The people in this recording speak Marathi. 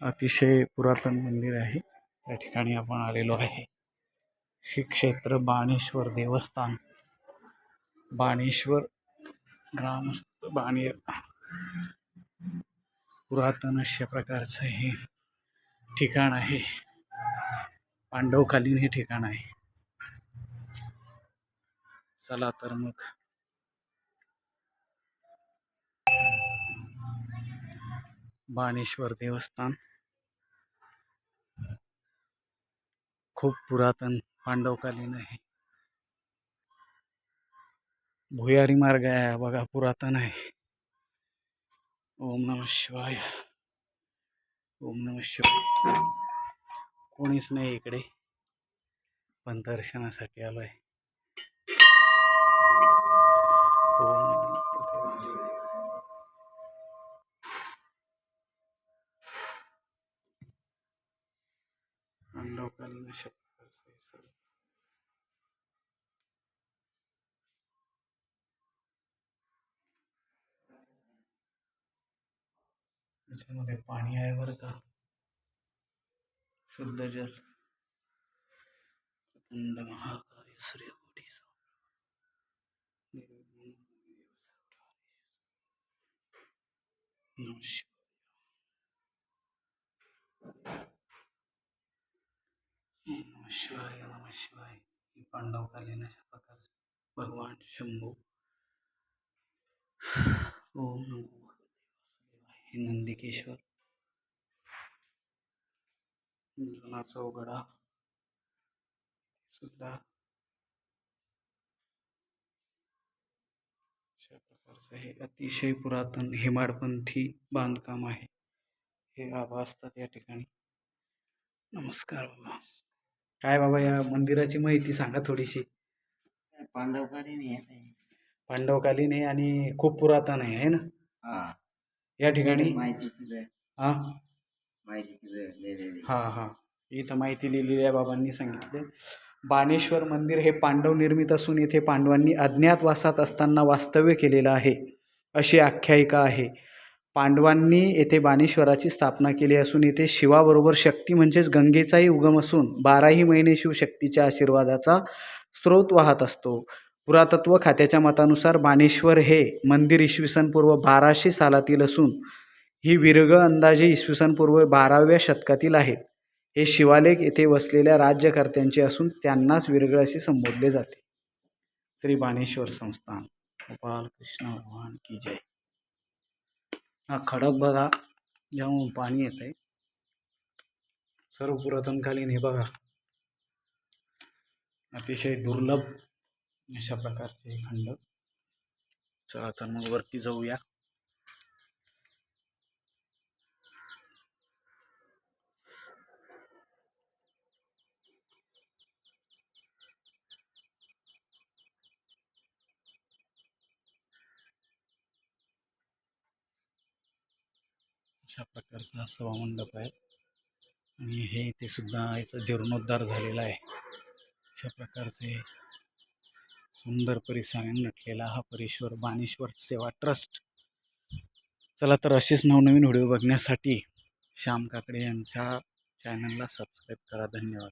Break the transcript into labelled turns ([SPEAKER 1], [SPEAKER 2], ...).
[SPEAKER 1] अतिशय पुरातन मंदिर आहे. या ठिकाणी आपण आलेलो आहे. श्री क्षेत्र बाणेश्वर देवस्थान. बाणेश्वर ग्रामस्थ बाणे पुरातन अशा प्रकारचं हे ठिकाण आहे. पांडवकालीन हे ठिकाण आहे. चला तर मग बाणेश्वर देवस्थान. खूप पुरातन पांडवकालीन आहे. भुयारी मार्ग आहे बघा पुरातन आहे. ओम नम शिवाय. ओम नम शिवाय. कोणीच नाही इकडे. पण दर्शनासाठी आलो आहे पांडवकालीन अशा प्रकारचं हे सर्व. याच्यामध्ये पाणी आहे बरं का शुद्ध जल कुंड महाकाय सूर्यकोटी नमः शिवाय. नम शिवाय नम शिवाय. ही पांडवकालीन अशा प्रकारचे भगवान शंभू. ओम नमो हे नंदिकेश्वर. जुना चौगडा सुद्धा. अशा प्रकारचं हे अतिशय पुरातन हेमाडपंथी बांधकाम आहे. हे आभा असतात या ठिकाणी. नमस्कार बाबा. काय बाबा या मंदिराची माहिती सांगा थोडीशी.
[SPEAKER 2] पांडवकालीन येत आहे
[SPEAKER 1] पांडवकालीन आहे आणि खूप पुरातन आहे है ना?
[SPEAKER 2] हा.
[SPEAKER 1] या ठिकाणी?
[SPEAKER 2] माहिती दिलं
[SPEAKER 1] हा?
[SPEAKER 2] माहिती दिलं लिहिलेली.
[SPEAKER 1] हा हा. इथं माहिती लिहिलेली आहे बाबांनी सांगितले. बाणेश्वर मंदिर हे पांडव निर्मित असून येथे पांडवांनी अज्ञातवासात असताना वास्तव्य केलेलं आहे. अशी आख्यायिका आहे. पांडवांनी येथे बाणेश्वराची स्थापना केली असून येथे शिवाबरोबर शक्ती म्हणजेच गंगेचाही उगम असून बाराही महिने शिवशक्तीच्या आशीर्वादाचा स्रोत वाहत असतो. पुरातत्व खात्याच्या मतानुसार बाणेश्वर हे मंदिर इसवी सन पूर्व बाराशे सालातील असून ही विरग अंदाजे इसवी सन पूर्व बाराव्या शतकातील आहेत हे शिवालेख येथे वसलेल्या राज्यकर्त्यांचे असून त्यांनाच विरगळ असे संबोधले जाते. श्री बाणेश्वर संस्थान गोपाल कृष्ण भगवान की जय. हा खडक बघा ज्यामुळे पाणी येत आहे सर्व पुरातनकालीन हे बघा. अतिशय दुर्लभ अशा प्रकारचे खंड. चला तर मग वरती जाऊया. अशा प्रकारचा हा सभामंडप आहे. आणि हे इथे सुद्धा याचा जीर्णोद्धार झालेला आहे. अशा प्रकारचे सुंदर परिसराने नटलेला हा परेश्वर बाणेश्वर सेवा ट्रस्ट. चला तर असेच नवनवीन व्हिडिओ बघण्यासाठी श्याम काकडे यांच्या चॅनलला सबस्क्राईब करा. धन्यवाद.